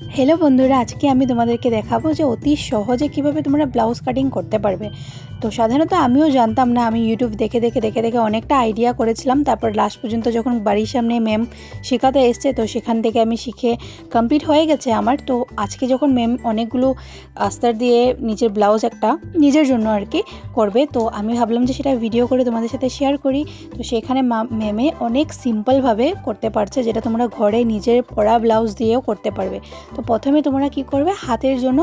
Hello বন্ধুরা, আজকে আমি তোমাদেরকে দেখাবো যে অতি সহজে কীভাবে তোমরা ব্লাউজ কাটিং করতে পারবে। তো সাধারণত আমিও জানতাম না, আমি ইউটিউব দেখে দেখে দেখে দেখে অনেকটা আইডিয়া করেছিলাম। তারপর লাস্ট পর্যন্ত যখন বাড়ির সামনে ম্যাম শেখাতে এসছে, তো সেখান থেকে আমি শিখে কমপ্লিট হয়ে গেছে আমার। তো আজকে যখন ম্যাম অনেকগুলো আস্তার দিয়ে নিজের ব্লাউজ একটা নিজের জন্য আর কি করবে, তো আমি ভাবলাম যে সেটা ভিডিও করে তোমাদের সাথে শেয়ার করি। তো সেখানে ম্যামে অনেক সিম্পলভাবে করতে পারছে, যেটা তোমরা ঘরে নিজের পরা ব্লাউজ দিয়েও করতে পারবে। তো প্রথমে তোমরা কি করবে? হাতের জন্য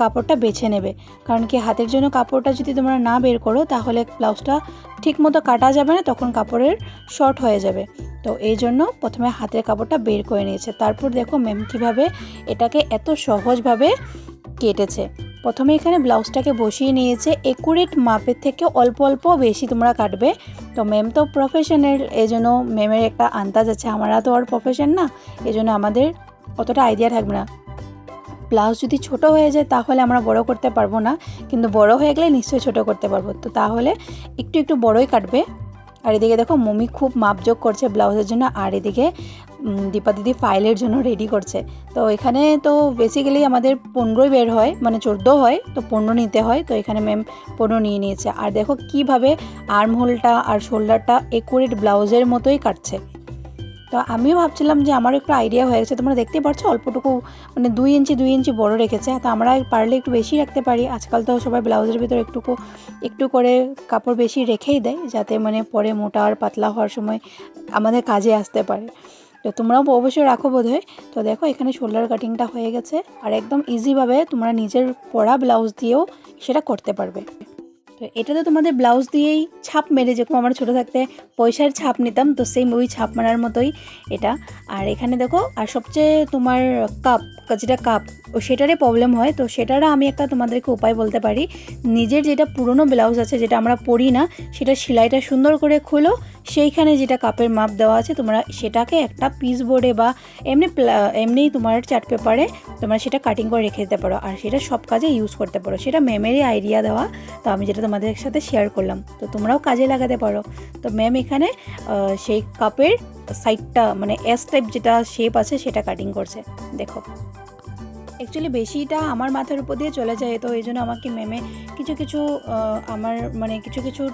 কাপড়টা বেছে নেবে। কারণ কি হাতের জন্য কাপড়টা যদি তোমরা না বের করো, তাহলে ব্লাউজটা ঠিক মতো কাটা যাবে না, তখন কাপড়ের শর্ট হয়ে যাবে। তো এই জন্য প্রথমে হাতের কাপড়টা বের করে নিয়েছে। তারপর দেখো ম্যাম কীভাবে এটাকে এত সহজভাবে কেটেছে। প্রথমে এখানে ব্লাউজটাকে বসিয়ে নিয়েছে। একুরেট মাপের থেকে অল্প অল্প বেশি তোমরা কাটবে। তো ম্যাম তো প্রফেশনাল এই জন্য ম্যামের একটা আন্দাজ আছে। আমরা তো আর প্রফেশন না, এই জন্য আমাদের অতটা আইডিয়া থাকবে না। ব্লাউজ যদি ছোট হয়ে যায় তাহলে আমরা বড় করতে পারব না, কিন্তু বড় হয়ে গেলে নিশ্চয়ই ছোট করতে পারব। তো তাহলে একটু একটু বড়ই কাটবে। আর এদিকে দেখো মমি খুব মাপযোগ করছে ব্লাউজের জন্য, আর এদিকে দীপা দিদি ফাইলের জন্য রেডি করছে। তো এখানে তো বেসিক্যালি আমাদের পনেরোই বের হয় মানে চোদ্দ হয়, তো পনেরো নিতে হয়, তো এখানে ম্যাম পনেরো নিয়ে নিয়েছে। আর দেখো কীভাবে আর্মহোলটা আর শোল্ডারটা একুরেট ব্লাউজের মতোই কাটছে। তো আমিও ভাবছিলাম যে আমার একটু আইডিয়া হয়ে গেছে। তোমরা দেখতে পাচ্ছ অল্পটুকু মানে দুই ইঞ্চি দুই ইঞ্চি বড় রেখেছে। তো আমরা পারলে একটু বেশি রাখতে পারি। আজকাল তো সবাই ব্লাউজের ভিতরে একটুকু, একটু করে কাপড় বেশি রেখেই দেয়, যাতে মানে পরে মোটা আর পাতলা হওয়ার সময় আমাদের কাজে আসতে পারে। তো তোমরাও অবশ্যই রাখো বোধ হয় তো দেখো, এখানে শোল্ডার কাটিংটা হয়ে গেছে। আর একদম ইজিভাবে তোমরা নিজের পরা ব্লাউজ দিয়েও সেটা করতে পারবে। তো এটা তো তোমাদের ব্লাউজ দিয়েই ছাপ মেরে যেরকম আমরা ছোটো থাকতে পয়সার ছাপ নিতাম, তো সেই ওই ছাপ মারার মতোই এটা। আর এখানে দেখো, আর সবচেয়ে তোমার কাপ যেটা কাপ ও সেটারই প্রবলেম হয়। তো সেটারও আমি একটা তোমাদেরকে উপায় বলতে পারি। নিজের যেটা পুরনো ব্লাউজ আছে, যেটা আমরা পরি না, সেটা সেলাইটা সুন্দর করে খুলো সেইখানে যেটা কাপের মাপ দেওয়া আছে, তোমরা সেটাকে একটা পিস বোর্ডে বা এমনি এমনি তোমার চার্ট পেপারে তোমরা সেটা কাটিং করে রেখে দিতে পারো। আর সেটা সব কাজে ইউজ করতে পারো। সেটা ম্যামেরই আইডিয়া দেওয়া। তো আমি যেটা তোমাদের সাথে শেয়ার করলাম। তো তোমরাও কাজে লাগাতে পারো। তো ম্যাম এখানে সেই কাপের সাইডটা মানে এস টাইপ যেটা শেপ আছে, সেটা কাটিং করছে। দেখো। অ্যাকচুয়ালি বেশিটা আমার মাথার উপর দিয়ে চলে যায়। তো এই জন্য আমাকে ম্যামে কিছু কিছু আমার মানে কিছু কিছু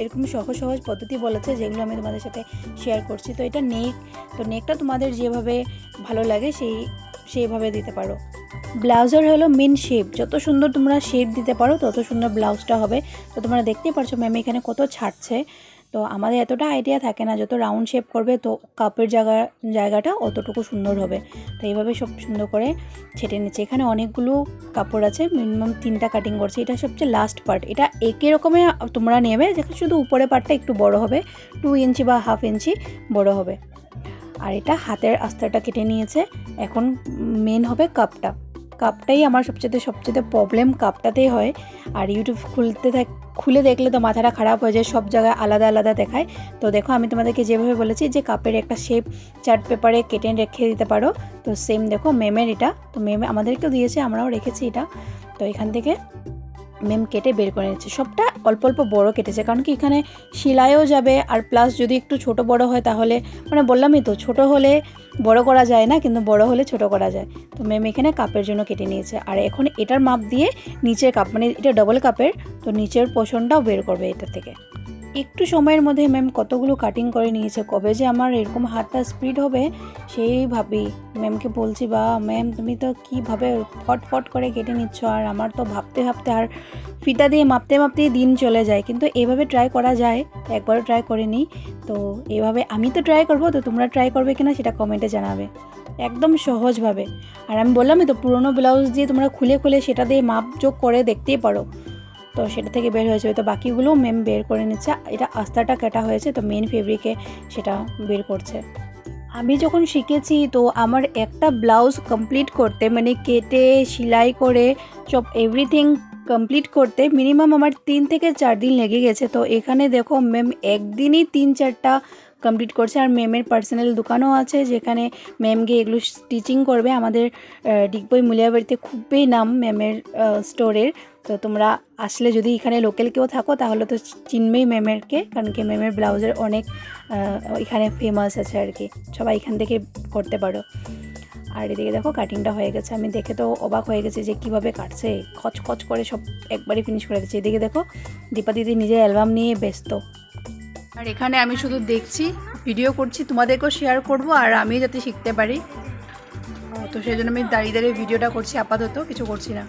এরকম সহজ সহজ পদ্ধতি বলেছে যেগুলো আমি তোমাদের সাথে শেয়ার করছি। তো এটা নেক। তো নেকটা তোমাদের যেভাবে ভালো লাগে সেই, সেইভাবে দিতে পারো। ব্লাউজের হলো মেন শেপ যত সুন্দর তোমরা শেপ দিতে পারো, তত সুন্দর ব্লাউজটা হবে। তো তোমরা দেখতেই পারছ ম্যাম এখানে কত ছাড়ছে। তো আমাদের এতটা আইডিয়া থাকে না, যত রাউন্ড শেপ করবে, তো কাপের জায়গা, জায়গাটা অতটুকু সুন্দর হবে। তো এইভাবে সব সুন্দর করে ছেটে নিচ্ছে। এখানে অনেকগুলো কাপড় আছে মিনিমাম তিনটা কাটিং করছে। এটা সবচেয়ে লাস্ট পার্ট এটা একই রকমের তোমরা নেবে, যেখানে শুধু উপরে পার্টটা একটু বড় হবে। টু ইঞ্চি বা হাফ ইঞ্চি বড় হবে। আর এটা হাতের আস্তাটা কেটে নিয়েছে। এখন মেন হবে কাপটা কাপটাই আমার সবচেয়ে সবচেয়ে প্রবলেম কাপটাতেই হয়। আর ইউটিউব খুলতে থাক, খুলে দেখলে তো মাথাটা খারাপ হয়ে যায়, সব জায়গায় আলাদা আলাদা দেখায়। তো দেখো, আমি তোমাদেরকে যেভাবে বলেছি যে কাপের একটা শেপ চার্ট পেপারে কেটে রেখে দিতে পারো। তো সেম দেখো মেমের এটা। তো মেমে আমাদেরকেও দিয়েছে, আমরাও রেখেছি এটা। তো এখান থেকে মেম কেটে বের করে নিচ্ছে। সবটা অল্প অল্প বড় কেটেছে, কারণ কি এখানে সেলাইও যাবে আর প্লাস যদি একটু ছোট বড় হয় তাহলে মানে বললামই তো, ছোট হলে বড় করা যায় না, কিন্তু বড় হলে ছোট করা যায়। তো ম্যাম এখানে কাপের জন্য কেটে নিয়েছে। আর এখন এটার মাপ দিয়ে নিচের কাপ মানে এটা ডবল কাপের তো নিচের পোষণটাও বের করবে এটা থেকে। একটু সময়ের মধ্যে ম্যাম কতগুলো কাটিং করে নিয়েছে, কবে যে আমার এরকম হাতটা স্পিড হবে সেই ভাবি ম্যামকে বলছি, বা ম্যাম তুমি তো কীভাবে ফট ফট করে কেটে নিচ্ছ, আর আমার তো ভাবতে ভাবতে আর ফিতা দিয়ে মাপতে মাপতেই দিন চলে যায়। কিন্তু এভাবে ট্রাই করা যায়, একবারও ট্রাই করে নিই তো এভাবে আমি তো ট্রাই করব, তো তোমরা ট্রাই করবে কিনা সেটা কমেন্টে জানাবে। একদম সহজভাবে। আর আমি বললামই তো, পুরোনো ব্লাউজ দিয়ে তোমরা খুলে খুলে সেটা দিয়ে মাপ যোগ করে দেখতেই পারো। তো সেটা থেকে বের হয়ে যাবে তো বাকিগুলোও মেম বের করে নিচ্ছে। এটা আস্তাটা কাটা হয়েছে, তো মেন ফেব্রিকে সেটা বের করছে। আমি যখন শিখেছি, তো আমার একটা ব্লাউজ কমপ্লিট করতে মানে কেটে, সেলাই করে, সব এভরিথিং কমপ্লিট করতে মিনিমাম আমার তিন থেকে চার দিন লেগে গেছে। তো এখানে দেখো ম্যাম একদিনই তিন চারটা কমপ্লিট করছে। আর ম্যামের পার্সোনাল দোকানও আছে, যেখানে ম্যাম গিয়ে এগুলো স্টিচিং করবে। আমাদের ডিগবই মুলিয়াবাড়িতে খুবই নাম ম্যামের স্টোরের তো তোমরা আসলে যদি এখানে লোকাল কেউ থাকো, তাহলে তো চিনবেই ম্যামেরকে কারণ কি ম্যামের ব্লাউজের অনেক এখানে ফেমাস আছে আর কি। সবাই এখান থেকে করতে পারো। আর এদিকে দেখো কাটিংটা হয়ে গেছে। আমি দেখে তো অবাক হয়ে গেছি যে কীভাবে কাটছে। খচ খচ করে সব একবারই ফিনিশ করে দিচ্ছে। এদিকে দেখো দীপা দিদি নিজের অ্যালবাম নিয়ে ব্যস্ত। আর এখানে আমি শুধু দেখছি ভিডিও করছি, তোমাদেরকেও শেয়ার করব আর আমি যাতে শিখতে পারি। তো সেই জন্য আমি দাঁড়িয়ে দাঁড়িয়ে ভিডিওটা করছি, আপাতত কিছু করছি না।